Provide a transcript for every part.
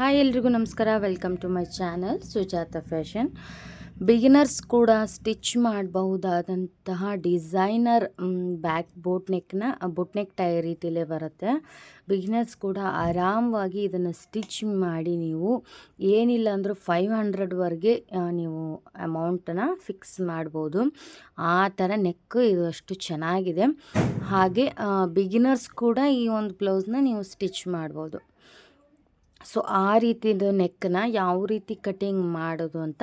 Hi ಎಲ್ರಿಗೂ ನಮಸ್ಕಾರ. Welcome to my channel Sujatha fashion beginners ಕೂಡ ಸ್ಟಿಚ್ ಮಾಡಬಹುದಾದಂತಹ ಡಿಸೈನರ್ ಬ್ಯಾಕ್ ಬೋಟ್ ನೆಕ್ನ ಬೋಟ್ ನೆಕ್ ಟೈ ರೀತಿಯಲ್ಲೇ ಬರುತ್ತೆ. ಬಿಗಿನರ್ಸ್ ಕೂಡ ಆರಾಮವಾಗಿ ಇದನ್ನು ಸ್ಟಿಚ್ ಮಾಡಿ ನೀವು ಏನಿಲ್ಲ ಅಂದರೂ ಫೈವ್ ಹಂಡ್ರೆಡ್ವರೆಗೆ ನೀವು ಅಮೌಂಟನ್ನು ಫಿಕ್ಸ್ ಮಾಡ್ಬೋದು. ಆ ಥರ ನೆಕ್ ಇದು ಅಷ್ಟು ಚೆನ್ನಾಗಿದೆ. ಹಾಗೆ ಬಿಗಿನರ್ಸ್ ಕೂಡ ಈ ಒಂದು ಬ್ಲೌಸ್ನ ನೀವು ಸ್ಟಿಚ್ ಮಾಡ್ಬೋದು. ಸೊ, ಆ ರೀತಿದು ನೆಕ್ಕನ್ನ ಯಾವ ರೀತಿ ಕಟಿಂಗ್ ಮಾಡೋದು ಅಂತ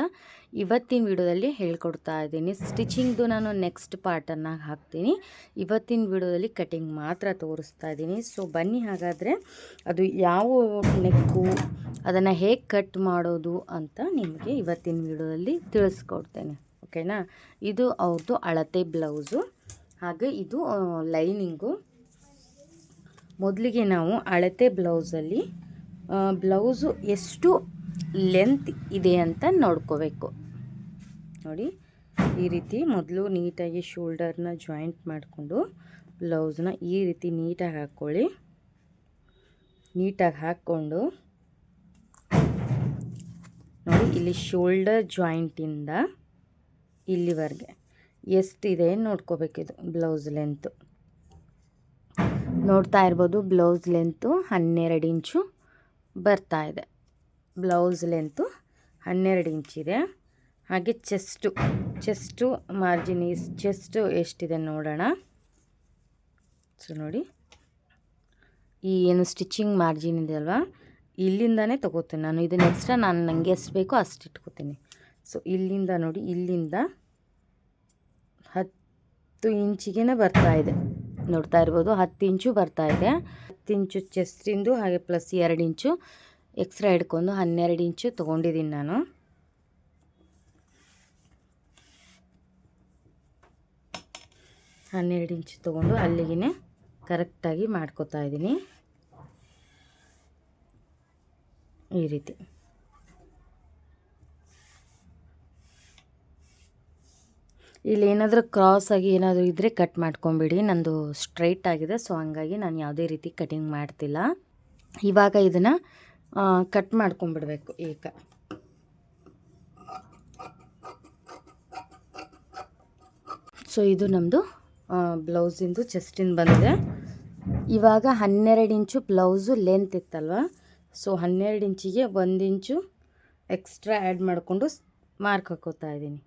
ಇವತ್ತಿನ ವಿಡಿಯೋದಲ್ಲಿ ಹೇಳ್ಕೊಡ್ತಾ ಇದ್ದೀನಿ. ಸ್ಟಿಚಿಂಗ್ದು ನಾನು ನೆಕ್ಸ್ಟ್ ಪಾರ್ಟನ್ನು ಹಾಕ್ತೀನಿ. ಇವತ್ತಿನ ವಿಡಿಯೋದಲ್ಲಿ ಕಟಿಂಗ್ ಮಾತ್ರ ತೋರಿಸ್ತಾ ಇದ್ದೀನಿ. ಸೊ ಬನ್ನಿ ಹಾಗಾದರೆ ಅದು ಯಾವ ನೆಕ್ಕು, ಅದನ್ನು ಹೇಗೆ ಕಟ್ ಮಾಡೋದು ಅಂತ ನಿಮಗೆ ಇವತ್ತಿನ ವಿಡಿಯೋದಲ್ಲಿ ತಿಳಿಸ್ಕೊಡ್ತೇನೆ. ಓಕೆನಾ? ಇದು ಅವ್ರದ್ದು ಅಳತೆ ಬ್ಲೌಸು. ಹಾಗೆ ಇದು ಲೈನಿಂಗು ಮೊದಲಿಗೆ ನಾವು ಅಳತೆ ಬ್ಲೌಸಲ್ಲಿ ಬ್ಲೌಸು ಎಷ್ಟು ಲೆಂತ್ ಇದೆ ಅಂತ ನೋಡ್ಕೋಬೇಕು. ನೋಡಿ, ಈ ರೀತಿ ಮೊದಲು ನೀಟಾಗಿ ಶೋಲ್ಡರ್ನ ಜಾಯಿಂಟ್ ಮಾಡಿಕೊಂಡು ಬ್ಲೌಸ್ನ ಈ ರೀತಿ ನೀಟಾಗಿ ಹಾಕ್ಕೊಳ್ಳಿ. ನೀಟಾಗಿ ಹಾಕ್ಕೊಂಡು ನೋಡಿ, ಇಲ್ಲಿ ಶೋಲ್ಡರ್ ಜಾಯಿಂಟಿಂದ ಇಲ್ಲಿವರೆಗೆ ಎಷ್ಟಿದೆ ನೋಡ್ಕೋಬೇಕಿದು ಬ್ಲೌಸ್ ಲೆಂತು. ನೋಡ್ತಾ ಇರ್ಬೋದು ಬ್ಲೌಸ್ ಲೆಂತು ಹನ್ನೆರಡು ಇಂಚು. ಬರ್ತಾ ಇದೆ. ಬ್ಲೌಸ್ ಲೆಂತು ಹನ್ನೆರಡು ಇಂಚಿದೆ ಹಾಗೆ chest chest margin is chest ಎಷ್ಟಿದೆ ನೋಡೋಣ. ಸೊ ನೋಡಿ, ಈ ಏನು ಸ್ಟಿಚಿಂಗ್ ಮಾರ್ಜಿನ್ ಇದೆ ಅಲ್ವಾ? ಇಲ್ಲಿಂದನೇ ತೊಗೋತೀನಿ ನಾನು. ಇದನ್ನ ಎಕ್ಸ್ಟ್ರಾ ನಾನು ನನಗೆ ಎಷ್ಟು ಬೇಕೋ ಅಷ್ಟು ಇಟ್ಕೋತೀನಿ. ಸೊ ಇಲ್ಲಿಂದ ನೋಡಿ, ಇಲ್ಲಿಂದ ಹತ್ತು ಇಂಚಿಗೆ ಬರ್ತಾ ಇದೆ. ನೋಡ್ತಾ ಇರ್ಬೋದು, ಹತ್ತು ಇಂಚು ಬರ್ತಾ ಇದೆ. ಹತ್ತು ಇಂಚು ಚೆಸ್ಟಿಂದು ಹಾಗೆ ಪ್ಲಸ್ ಎರಡು ಇಂಚು ಎಕ್ಸ್ಟ್ರಾ ಹಿಡ್ಕೊಂಡು ಹನ್ನೆರಡು ಇಂಚು ತೊಗೊಂಡಿದ್ದೀನಿ ನಾನು. ಹನ್ನೆರಡು ಇಂಚು ತೊಗೊಂಡು ಅಲ್ಲಿಗೆ ಕರೆಕ್ಟಾಗಿ ಮಾಡ್ಕೋತಾ ಇದ್ದೀನಿ. ಈ ರೀತಿ. ಇಲ್ಲಿ ಏನಾದರೂ ಕ್ರಾಸ್ ಆಗಿ ಏನಾದರೂ ಇದ್ದರೆ ಕಟ್ ಮಾಡ್ಕೊಂಬಿಡಿ. ನಂದು ಸ್ಟ್ರೈಟ್ ಆಗಿದೆ ಸೊ ಹಂಗಾಗಿ ನಾನು ಯಾವುದೇ ರೀತಿ ಕಟಿಂಗ್ ಮಾಡ್ತಿಲ್ಲ. ಇವಾಗ ಇದನ್ನು ಕಟ್ ಮಾಡ್ಕೊಂಬಿಡ್ಬೇಕು ಈಗ. ಸೊ ಇದು ನಮ್ಮದು ಬ್ಲೌಸಿಂದು ಚೆಸ್ಟಿಂದ ಬಂದಿದೆ. ಇವಾಗ ಹನ್ನೆರಡು ಇಂಚು ಬ್ಲೌಸು ಲೆಂತ್ ಇತ್ತಲ್ವ? ಸೊ ಹನ್ನೆರಡು ಇಂಚಿಗೆ ಒಂದು ಇಂಚು ಎಕ್ಸ್ಟ್ರಾ ಆ್ಯಡ್ ಮಾಡಿಕೊಂಡು ಮಾರ್ಕ್ ಹಾಕೋತಾ ಇದ್ದೀನಿ.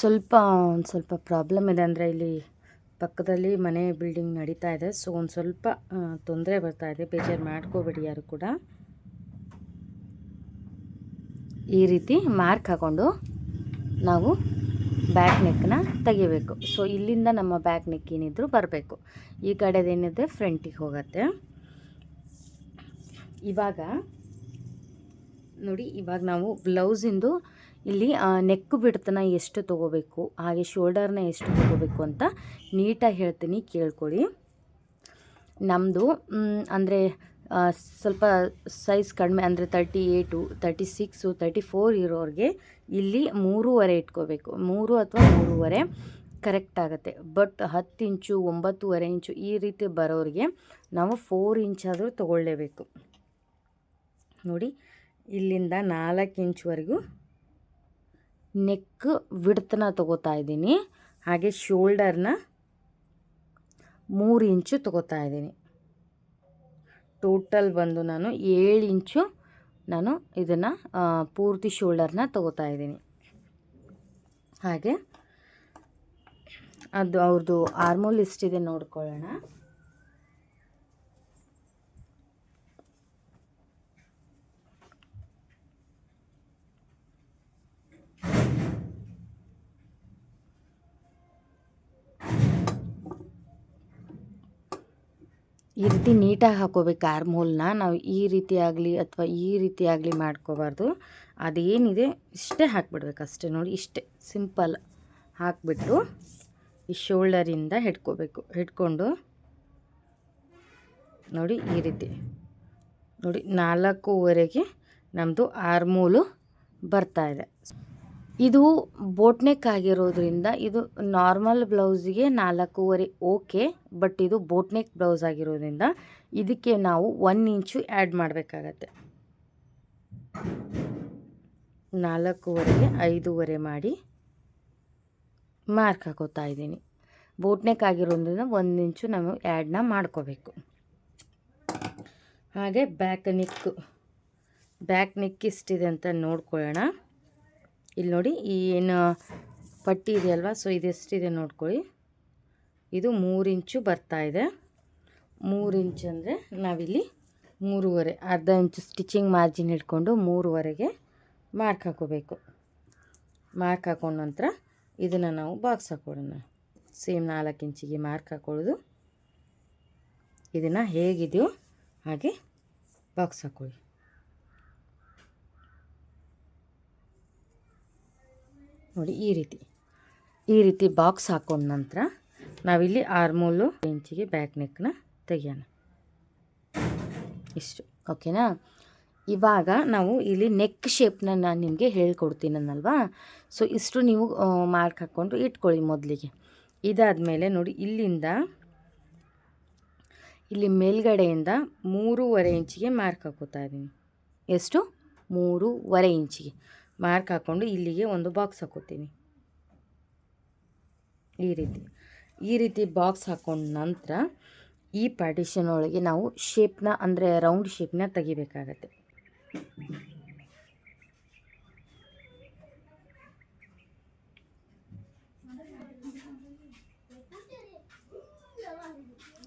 ಸ್ವಲ್ಪ, ಒಂದು ಸ್ವಲ್ಪ ಪ್ರಾಬ್ಲಮ್ ಇದೆ ಅಂದರೆ ಇಲ್ಲಿ ಪಕ್ಕದಲ್ಲಿ ಮನೆ ಬಿಲ್ಡಿಂಗ್ ನಡೀತಾ ಇದೆ. ಸೊ ಒಂದು ಸ್ವಲ್ಪ ತೊಂದರೆ ಬರ್ತಾ ಇದೆ. ಬೇಜಾರು ಮಾಡ್ಕೋಬೇಡಿ ಯಾರು ಕೂಡ. ಈ ರೀತಿ ಮಾರ್ಕ್ ಹಾಕ್ಕೊಂಡು ನಾವು ಬ್ಯಾಕ್ ನೆಕ್ಕನ್ನ ತೆಗಿಬೇಕು. ಸೊ ಇಲ್ಲಿಂದ ನಮ್ಮ ಬ್ಯಾಕ್ ನೆಕ್ ಏನಿದ್ರು ಬರಬೇಕು. ಈ ಕಡೆದೇನಿದೆ ಫ್ರಂಟಿಗೆ ಹೋಗುತ್ತೆ. ಇವಾಗ, ನೋಡಿ, ಇವಾಗ ನಾವು ಬ್ಲೌಸಿಂದು ಇಲ್ಲಿ ನೆಕ್ ಬಿಡ್ತನ ಎಷ್ಟು ತೊಗೋಬೇಕು, ಹಾಗೆ ಶೋಲ್ಡರ್ನ ಎಷ್ಟು ತೊಗೋಬೇಕು ಅಂತ ನೀಟಾಗಿ ಹೇಳ್ತೀನಿ, ಕೇಳ್ಕೊಳ್ಳಿ. ನಮ್ಮದು ಅಂದರೆ ಸ್ವಲ್ಪ ಸೈಜ್ ಕಡಿಮೆ, ಅಂದರೆ thirty eight thirty six, thirty four ಇರೋರಿಗೆ ಇಲ್ಲಿ ಮೂರುವರೆ ಇಟ್ಕೋಬೇಕು. ಮೂರು ಅಥವಾ ಮೂರುವರೆ ಕರೆಕ್ಟ್ ಆಗುತ್ತೆ. ಬಟ್ ಹತ್ತು ಇಂಚು ಒಂಬತ್ತುವರೆ ಇಂಚು ಈ ರೀತಿ ಬರೋರಿಗೆ ನಾವು ಫೋರ್ ಇಂಚಾದರೂ ತೊಗೊಳ್ಳೇಬೇಕು. ನೋಡಿ, ಇಲ್ಲಿಂದ ನಾಲ್ಕು ಇಂಚ್ವರೆಗೂ ನೆಕ್ ವಿಡ್ತನ ತಗೋತಾ ಇದ್ದೀನಿ. ಹಾಗೆ ಶೋಲ್ಡರ್ನ ಮೂರು ಇಂಚು ತಗೋತಾ ಇದ್ದೀನಿ. ಟೋಟಲ್ ಬಂದು ನಾನು ಏಳು ಇಂಚು ನಾನು ಇದನ್ನು ಪೂರ್ತಿ ಶೋಲ್ಡರ್ನ ತಗೋತಾ ಇದ್ದೀನಿ. ಹಾಗೆ ಅದು ಅವ್ರದ್ದು ಆರ್ಮೋಲ್ ಎಷ್ಟಿದೆ ನೋಡ್ಕೊಳ್ಳೋಣ. ಈ ರೀತಿ ನೀಟಾಗಿ ಹಾಕೋಬೇಕು ಆರ್ಮೋಲ್ನ ನಾವು ಈ ರೀತಿ ಆಗಲಿ ಅಥವಾ ಈ ರೀತಿ ಆಗಲಿ ಮಾಡ್ಕೋಬಾರ್ದು. ಅದೇನಿದೆ, ಇಷ್ಟೇ ಹಾಕ್ಬಿಡ್ಬೇಕು ಅಷ್ಟೇ ನೋಡಿ, ಇಷ್ಟೇ ಸಿಂಪಲ್ ಹಾಕ್ಬಿಟ್ಟು ಈ ಶೋಲ್ಡರಿಂದ ಹಿಡ್ಕೋಬೇಕು, ಹಿಡ್ಕೊಂಡು ನೋಡಿ ಈ ರೀತಿ. ನೋಡಿ ನಾಲ್ಕೂವರೆಗೆ ನಮ್ಮದು ಆರ್ಮೂಲು ಬರ್ತಾಯಿದೆ ಇದು ಬೋಟ್ ನೆಕ್ ಆಗಿರೋದ್ರಿಂದ ಇದು ನಾರ್ಮಲ್ ಬ್ಲೌಸಿಗೆ ನಾಲ್ಕೂವರೆ, ಓಕೆ, ಬಟ್ ಇದು ಬೋಟ್ ನೆಕ್ ಬ್ಲೌಸ್ ಆಗಿರೋದ್ರಿಂದ ಇದಕ್ಕೆ ನಾವು ಒನ್ ಇಂಚು ಆ್ಯಡ್ ಮಾಡಬೇಕಾಗತ್ತೆ. ನಾಲ್ಕೂವರೆಗೆ ಐದೂವರೆ ಮಾಡಿ ಮಾರ್ಕ್ ಹಾಕೋತಾ ಇದ್ದೀನಿ. ಬೋಟ್ ನೆಕ್ ಆಗಿರೋದ್ರಿಂದ ಒಂದು ಇಂಚು ನಾವು ಆ್ಯಡ್ನ ಮಾಡ್ಕೋಬೇಕು. ಹಾಗೆ ಬ್ಯಾಕ್ ನಿಕ್ಕು ಬ್ಯಾಕ್ ನಿಕ್ಕಿಷ್ಟಿದೆ ಇಷ್ಟಿದೆ ಅಂತ ನೋಡ್ಕೊಳ್ಳೋಣ. ಇಲ್ಲಿ ನೋಡಿ, ಈ ಏನು ಪಟ್ಟಿ ಇದೆಯಲ್ವ ಸೊ ಇದೆಷ್ಟಿದೆ ನೋಡ್ಕೊಳ್ಳಿ. ಇದು ಮೂರು ಇಂಚು ಬರ್ತಾ ಇದೆ. ಮೂರು ಇಂಚ್ ಅಂದರೆ ನಾವಿಲ್ಲಿ ಮೂರುವರೆ, ಅರ್ಧ ಇಂಚು ಸ್ಟಿಚಿಂಗ್ ಮಾರ್ಜಿನ್ ಹಿಡ್ಕೊಂಡು ಮೂರುವರೆಗೆ ಮಾರ್ಕ್ ಹಾಕೋಬೇಕು. ಮಾರ್ಕ್ ಹಾಕೊಂಡ ನಂತರ ಇದನ್ನು ನಾವು ಬಾಕ್ಸ್ ಹಾಕೊಳ್ಳೋಣ. ಸೇಮ್ ನಾಲ್ಕು ಇಂಚಿಗೆ ಮಾರ್ಕ್ ಹಾಕೊಳ್ಳೋದು. ಇದನ್ನು ಹೇಗಿದೆಯೋ ಹಾಗೆ ಬಾಕ್ಸ್ ಹಾಕೊಳ್ಳಿ. ನೋಡಿ ಈ ರೀತಿ. ಈ ರೀತಿ ಬಾಕ್ಸ್ ಹಾಕೊಂಡ ನಂತರ ನಾವಿಲ್ಲಿ ಆರ್ಮೂಲು ಇಂಚಿಗೆ ಬ್ಯಾಕ್ ನೆಕ್ನ ತೆಗಿಯೋಣ. ಇಷ್ಟು. ಓಕೆನಾ ಇವಾಗ ನಾವು ಇಲ್ಲಿ ನೆಕ್ ಶೇಪ್ನ ನಾನು ನಿಮಗೆ ಹೇಳ್ಕೊಡ್ತೀನಲ್ವಾ ಸೊ ಇಷ್ಟು ನೀವು ಮಾರ್ಕ್ ಹಾಕ್ಕೊಂಡು ಇಟ್ಕೊಳ್ಳಿ ಮೊದಲಿಗೆ. ಇದಾದಮೇಲೆ ನೋಡಿ ಇಲ್ಲಿಂದ, ಇಲ್ಲಿ ಮೇಲ್ಗಡೆಯಿಂದ ಮೂರುವರೆ ಇಂಚಿಗೆ ಮಾರ್ಕ್ ಹಾಕೋತಾ ಇದ್ದೀನಿ ಎಷ್ಟು? ಮೂರುವರೆ ಇಂಚಿಗೆ. ಮಾರ್ಕ್ ಹಾಕ್ಕೊಂಡು ಇಲ್ಲಿಗೆ ಒಂದು ಬಾಕ್ಸ್ ಹಾಕೋತೀನಿ. ಈ ರೀತಿ. ಈ ರೀತಿ ಬಾಕ್ಸ್ ಹಾಕೊಂಡ ನಂತರ ಈ ಪಾರ್ಟಿಷನ್ ಒಳಗೆ ನಾವು ಶೇಪ್ನ ಅಂದರೆ ರೌಂಡ್ ಶೇಪ್ನ ತೆಗಿಬೇಕಾಗತ್ತೆ.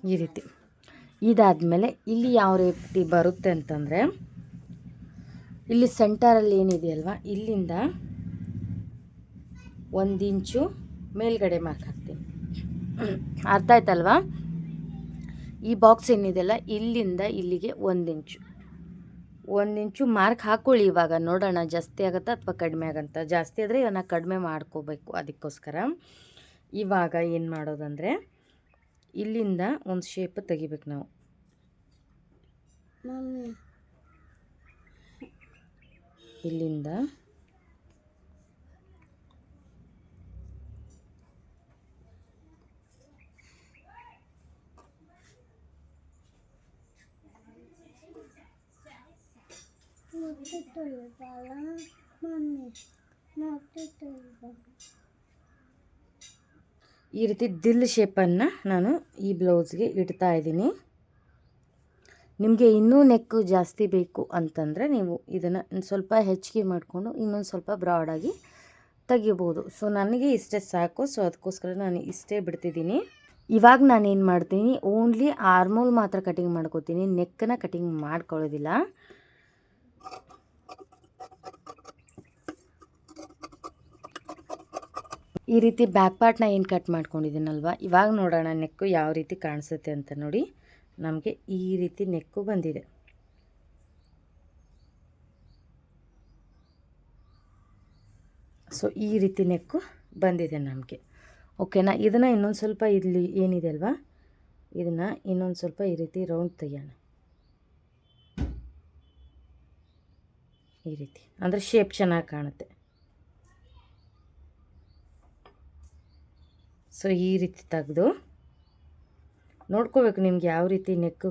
ಈ ರೀತಿ. ಇದಾದಮೇಲೆ ಇಲ್ಲಿ ಯಾವ ರೀತಿ ಬರುತ್ತೆ ಅಂತಂದರೆ ಇಲ್ಲಿ ಸೆಂಟರಲ್ಲಿ ಏನಿದೆಯಲ್ವ? ಇಲ್ಲಿಂದ ಒಂದು ಇಂಚು ಮೇಲ್ಗಡೆ ಮಾರ್ಕ್ ಹಾಕ್ತೀನಿ. ಅರ್ಥ ಆಯ್ತಲ್ವಾ? ಈ ಬಾಕ್ಸ್ ಏನಿದೆಯಲ್ಲ, ಇಲ್ಲಿಂದ ಇಲ್ಲಿಗೆ ಒಂದು ಇಂಚು. ಒಂದು ಇಂಚು ಮಾರ್ಕ್ ಹಾಕ್ಕೊಳ್ಳಿ ಇವಾಗ. ನೋಡೋಣ, ಜಾಸ್ತಿ ಆಗುತ್ತಾ ಅಥವಾ ಕಡಿಮೆ ಆಗುತ್ತ? ಜಾಸ್ತಿ ಆದರೆ ಇವನ್ನ ಕಡಿಮೆ ಮಾಡ್ಕೋಬೇಕು ಅದಕ್ಕೋಸ್ಕರ. ಇವಾಗ ಏನು ಮಾಡೋದಂದರೆ, ಇಲ್ಲಿಂದ ಒಂದು ಶೇಪ್ ತೆಗಿಬೇಕು ನಾವು. ಇಲ್ಲಿಂದ. ಈ ರೀತಿ ದಿಲ್ ಶೇಪನ್ನು ನಾನು ಈ ಬ್ಲೌಸ್ಗೆ ಇಡ್ತಾ ಇದ್ದೀನಿ. ನಿಮಗೆ ಇನ್ನೂ ನೆಕ್ಕು ಜಾಸ್ತಿ ಬೇಕು ಅಂತಂದರೆ ನೀವು ಇದನ್ನು ಸ್ವಲ್ಪ ಹೆಚ್ಚಿಗೆ ಮಾಡಿಕೊಂಡು ಇನ್ನೊಂದು ಸ್ವಲ್ಪ ಬ್ರಾಡಾಗಿ ತೆಗಿಬೋದು. ಸೊ ನನಗೆ ಇಷ್ಟೇ ಸಾಕು. ಸೊ ಅದಕ್ಕೋಸ್ಕರ ನಾನು ಇಷ್ಟೇ ಬಿಡ್ತಿದ್ದೀನಿ. ಇವಾಗ ನಾನೇನು ಮಾಡ್ತೀನಿ ಓನ್ಲಿ ಆರ್ಮೋಲ್ ಮಾತ್ರ ಕಟಿಂಗ್ ಮಾಡ್ಕೋತೀನಿ ನೆಕ್ಕನ್ನ ಕಟಿಂಗ್ ಮಾಡ್ಕೊಳ್ಳೋದಿಲ್ಲ. ಈ ರೀತಿ ಬ್ಯಾಕ್ ಪಾರ್ಟ್ನ ಏನು ಕಟ್ ಮಾಡ್ಕೊಂಡಿದ್ದೀನಲ್ವ? ಇವಾಗ ನೋಡೋಣ ನೆಕ್ಕು ಯಾವ ರೀತಿ ಕಾಣಿಸುತ್ತೆ ಅಂತ ನೋಡಿ. ನಮಗೆ ಈ ರೀತಿ ನೆಕ್ಕು ಬಂದಿದೆ. ಸೊ ಈ ರೀತಿ ನೆಕ್ಕು ಬಂದಿದೆ ನಮಗೆ. ಓಕೆನಾ ಇದನ್ನು ಇನ್ನೊಂದು ಸ್ವಲ್ಪ ಇಲ್ಲಿ ಏನಿದೆ ಅಲ್ವಾ? ಇದನ್ನು ಇನ್ನೊಂದು ಸ್ವಲ್ಪ ಈ ರೀತಿ ರೌಂಡ್ ತೆಗಿಯೋಣ. ಈ ರೀತಿ. ಅಂದರೆ ಶೇಪ್ ಚೆನ್ನಾಗಿ ಕಾಣುತ್ತೆ. ಸೊ ಈ ರೀತಿ ತೆಗೆದು ನೋಡ್ಕೋಬೇಕು ನಿಮ್ಗೆ ಯಾವ ರೀತಿ ನೆಕ್ಕು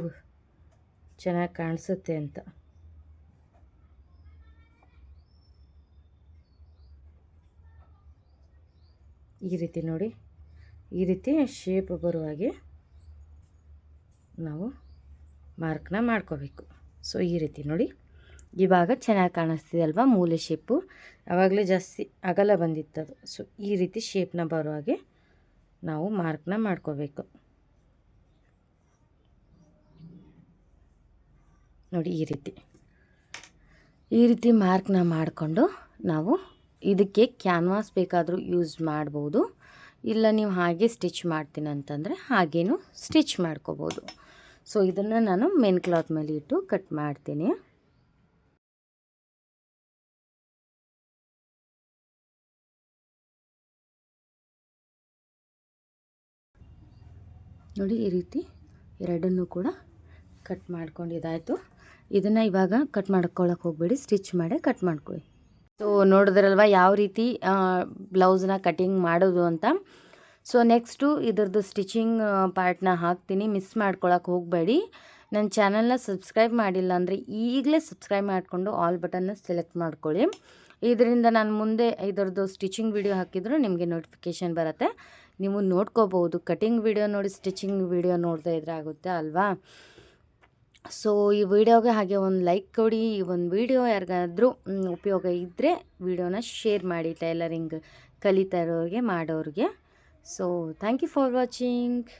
ಚೆನ್ನಾಗಿ ಕಾಣಿಸುತ್ತೆ ಅಂತ. ಈ ರೀತಿ ನೋಡಿ, ಈ ರೀತಿ ಶೇಪ್ ಬರುವಾಗೆ ನಾವು ಮಾರ್ಕ್ನ ಮಾಡ್ಕೋಬೇಕು. ಸೊ ಈ ರೀತಿ ನೋಡಿ ಇವಾಗ ಚೆನ್ನಾಗಿ ಕಾಣಿಸ್ತಿದೆ ಅಲ್ವಾ ಮೂಲೆ ಶೇಪು ಆವಾಗಲೇ ಜಾಸ್ತಿ ಅಗಲ ಬಂದಿತ್ತದು ಸೊ ಈ ರೀತಿ ಶೇಪ್ನ ಬರುವಾಗೆ ನಾವು ಮಾರ್ಕ್ನ ಮಾಡ್ಕೋಬೇಕು. ನೋಡಿ ಈ ರೀತಿ. ಈ ರೀತಿ ಮಾರ್ಕ್ನ ಮಾಡಿಕೊಂಡು ನಾವು ಇದಕ್ಕೆ ಕ್ಯಾನ್ವಾಸ್ ಬೇಕಾದರೂ ಯೂಸ್ ಮಾಡ್ಬೋದು. ಇಲ್ಲ ನೀವು ಹಾಗೆ ಸ್ಟಿಚ್ ಮಾಡ್ತೀನಿ ಅಂತಂದರೆ ಹಾಗೇನು ಸ್ಟಿಚ್ ಮಾಡ್ಕೋಬೋದು. ಸೊ ಇದನ್ನು ನಾನು ಮೇನ್ ಕ್ಲಾತ್ ಮೇಲೆ ಇಟ್ಟು ಕಟ್ ಮಾಡ್ತೀನಿ. ನೋಡಿ ಈ ರೀತಿ ಎರಡನ್ನೂ ಕೂಡ ಕಟ್ ಮಾಡ್ಕೊಂಡಿದ್ದಾಯಿತು. ಇದನ್ನು ಇವಾಗ ಕಟ್ ಮಾಡ್ಕೊಳ್ಳೋಕೆ ಹೋಗಬೇಡಿ ಸ್ಟಿಚ್ ಮಾಡಿ ಕಟ್ ಮಾಡ್ಕೊಳ್ಳಿ ಸೊ ನೋಡಿದ್ರಲ್ವ ಯಾವ ರೀತಿ ಬ್ಲೌಸ್ನ ಕಟಿಂಗ್ ಮಾಡೋದು ಅಂತ. ಸೊ ನೆಕ್ಸ್ಟು ಇದ್ರದ್ದು ಸ್ಟಿಚಿಂಗ್ ಪಾರ್ಟ್ನ ಹಾಕ್ತೀನಿ. ಮಿಸ್ ಮಾಡ್ಕೊಳಕ್ಕೆ ಹೋಗಬೇಡಿ. ನನ್ನ ಚಾನಲ್ನ ಸಬ್ಸ್ಕ್ರೈಬ್ ಮಾಡಿಲ್ಲ ಅಂದರೆ ಈಗಲೇ ಸಬ್ಸ್ಕ್ರೈಬ್ ಮಾಡಿಕೊಂಡು ಆಲ್ ಬಟನ್ನ ಸೆಲೆಕ್ಟ್ ಮಾಡ್ಕೊಳ್ಳಿ ಇದರಿಂದ ನಾನು ಮುಂದೆ ಇದರದ್ದು ಸ್ಟಿಚಿಂಗ್ ವಿಡಿಯೋ ಹಾಕಿದ್ರು ನಿಮಗೆ ನೋಟಿಫಿಕೇಷನ್ ಬರುತ್ತೆ. ನೀವು ನೋಡ್ಕೋಬೋದು ಕಟಿಂಗ್ ವಿಡಿಯೋ ನೋಡಿ ಸ್ಟಿಚಿಂಗ್ ವಿಡಿಯೋ ನೋಡ್ತಾ ಇದ್ರೆ ಆಗುತ್ತೆ ಅಲ್ವಾ? ಸೊ ಈ ವಿಡಿಯೋಗೆ ಹಾಗೆ ಒಂದು ಲೈಕ್ ಕೊಡಿ, ಈ ಒಂದು ವಿಡಿಯೋ ಯಾರಿಗಾದರೂ ಉಪಯೋಗ ಇದ್ದರೆ ವಿಡಿಯೋನ ಶೇರ್ ಮಾಡಿ ಟೈಲರಿಂಗ್ ಕಲಿತಾ ಇರೋರಿಗೆ, ಮಾಡೋರಿಗೆ. So thank you for watching